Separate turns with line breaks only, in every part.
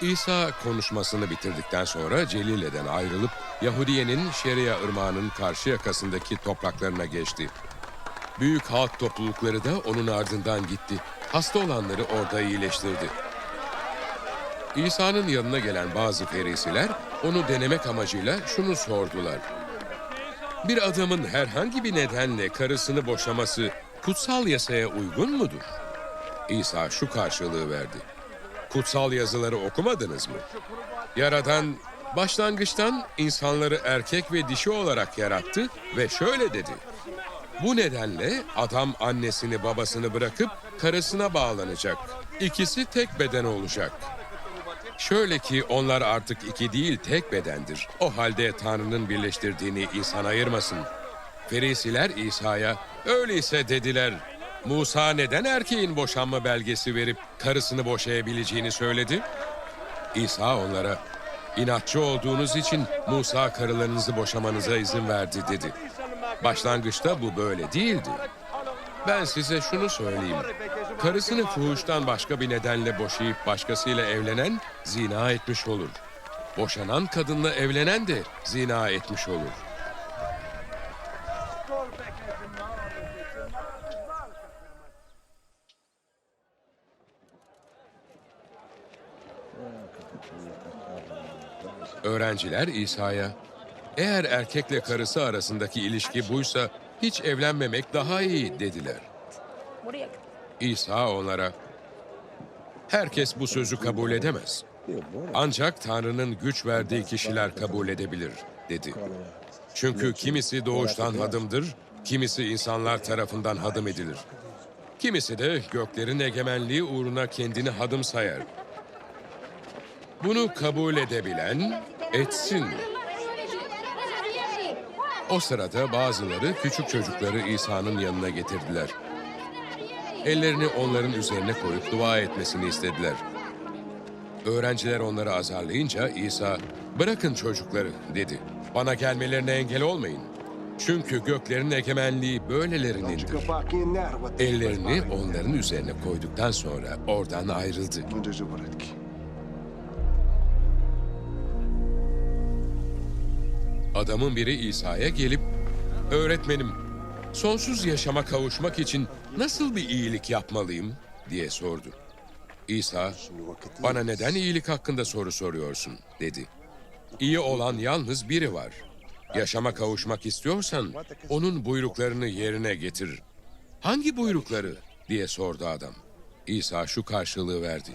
İsa konuşmasını bitirdikten sonra Celile'den ayrılıp Yahudiye'nin Şeria ırmağının karşı yakasındaki topraklarına geçti. Büyük halk toplulukları da onun ardından gitti. Hasta olanları orada iyileştirdi. İsa'nın yanına gelen bazı ferisiler onu denemek amacıyla şunu sordular. Bir adamın herhangi bir nedenle karısını boşaması kutsal yasaya uygun mudur? İsa şu karşılığı verdi. Kutsal yazıları okumadınız mı? Yaradan başlangıçtan insanları erkek ve dişi olarak yarattı ve şöyle dedi. Bu nedenle adam annesini babasını bırakıp karısına bağlanacak. İkisi tek beden olacak. Şöyle ki onlar artık iki değil tek bedendir. O halde Tanrı'nın birleştirdiğini insan ayırmasın. Ferisiler İsa'ya öyleyse dediler. Musa neden erkeğin boşanma belgesi verip karısını boşayabileceğini söyledi? İsa onlara inatçı olduğunuz için Musa karılarınızı boşamanıza izin verdi dedi. Başlangıçta bu böyle değildi. Ben size şunu söyleyeyim. Karısını fuhuştan başka bir nedenle boşayıp başkasıyla evlenen zina etmiş olur. Boşanan kadınla evlenen de zina etmiş olur. Öğrenciler İsa'ya, eğer erkekle karısı arasındaki ilişki buysa hiç evlenmemek daha iyi dediler. İsa onlara, herkes bu sözü kabul edemez. Ancak Tanrı'nın güç verdiği kişiler kabul edebilir, dedi. Çünkü kimisi doğuştan hadımdır, kimisi insanlar tarafından hadım edilir. Kimisi de göklerin egemenliği uğruna kendini hadım sayar. Bunu kabul edebilen etsin. O sırada bazıları küçük çocukları İsa'nın yanına getirdiler. Ellerini onların üzerine koyup dua etmesini istediler. Öğrenciler onları azarlayınca İsa, "Bırakın çocukları." dedi. "Bana gelmelerine engel olmayın. Çünkü göklerin egemenliği böylelerinindir." Ellerini onların üzerine koyduktan sonra oradan ayrıldı. Adamın biri İsa'ya gelip, öğretmenim, sonsuz yaşama kavuşmak için nasıl bir iyilik yapmalıyım diye sordu. İsa, bana neden iyilik hakkında soru soruyorsun dedi. İyi olan yalnız biri var. Yaşama kavuşmak istiyorsan onun buyruklarını yerine getir. Hangi buyrukları diye sordu adam. İsa şu karşılığı verdi.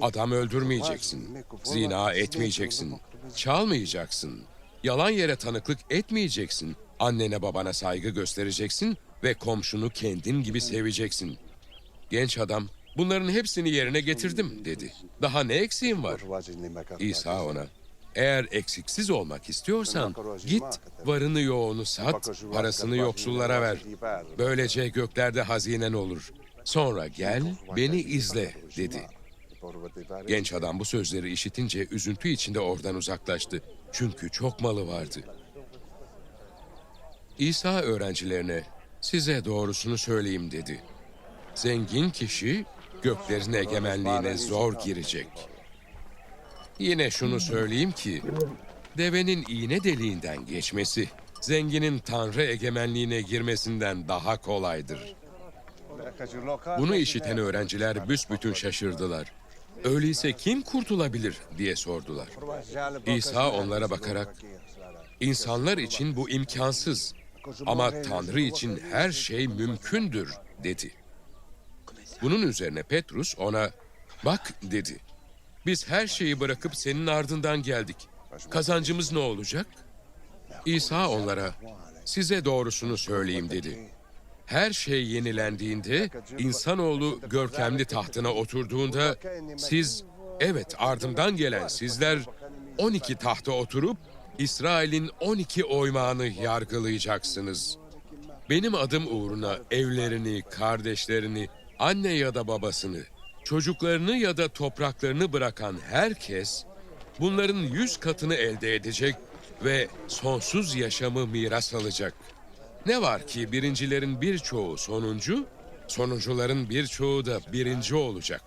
Adam öldürmeyeceksin, zina etmeyeceksin, çalmayacaksın, yalan yere tanıklık etmeyeceksin, annene babana saygı göstereceksin ve komşunu kendin gibi seveceksin. Genç adam, bunların hepsini yerine getirdim dedi. Daha ne eksiğim var? İsa ona, eğer eksiksiz olmak istiyorsan git varını yoğunu sat, parasını yoksullara ver. Böylece göklerde hazinen olur. Sonra gel beni izle dedi. Genç adam bu sözleri işitince üzüntü içinde oradan uzaklaştı. Çünkü çok malı vardı. İsa öğrencilerine size doğrusunu söyleyeyim dedi. Zengin kişi göklerin egemenliğine zor girecek. Yine şunu söyleyeyim ki devenin iğne deliğinden geçmesi zenginin tanrı egemenliğine girmesinden daha kolaydır. Bunu işiten öğrenciler büsbütün şaşırdılar. Öyleyse kim kurtulabilir diye sordular. İsa onlara bakarak İnsanlar için bu imkansız ama Tanrı için her şey mümkündür dedi. Bunun üzerine Petrus ona bak dedi. Biz her şeyi bırakıp senin ardından geldik. Kazancımız ne olacak? İsa onlara size doğrusunu söyleyeyim dedi. Her şey yenilendiğinde, insanoğlu görkemli tahtına oturduğunda siz, evet ardımdan gelen sizler 12 tahta oturup İsrail'in 12 oymağını yargılayacaksınız. Benim adım uğruna evlerini, kardeşlerini, anne ya da babasını, çocuklarını ya da topraklarını bırakan herkes bunların yüz katını elde edecek ve sonsuz yaşamı miras alacak. Ne var ki birincilerin birçoğu sonuncu, sonuncuların birçoğu da birinci olacak.